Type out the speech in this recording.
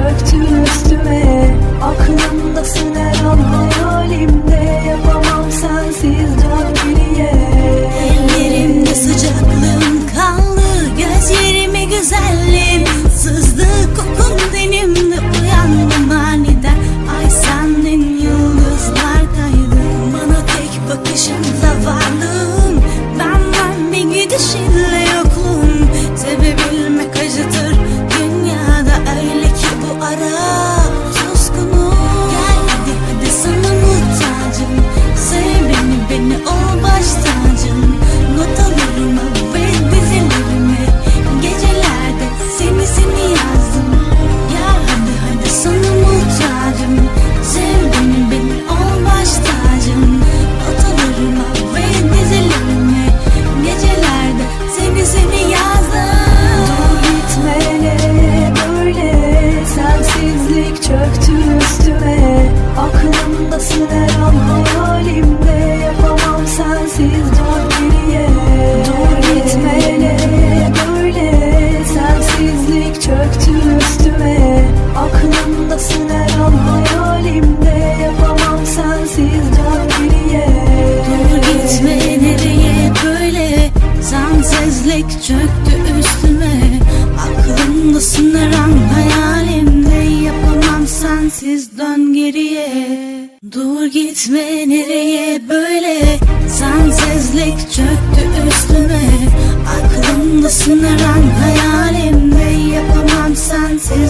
took to make kalsın her an halimde Yapamam sensiz. Dön geriye Dur gitme hele böyle Sensizlik çöktü üstüme. Aklımdasın her an hayalimde Yapamam sensiz. Dön geriye Dur gitme nereye böyle Sensizlik çöktü geriye Dur gitme nereye böyle. Sensizlik çöktü üstüme Aklımda sınıran hayalimde Yapamam sensiz.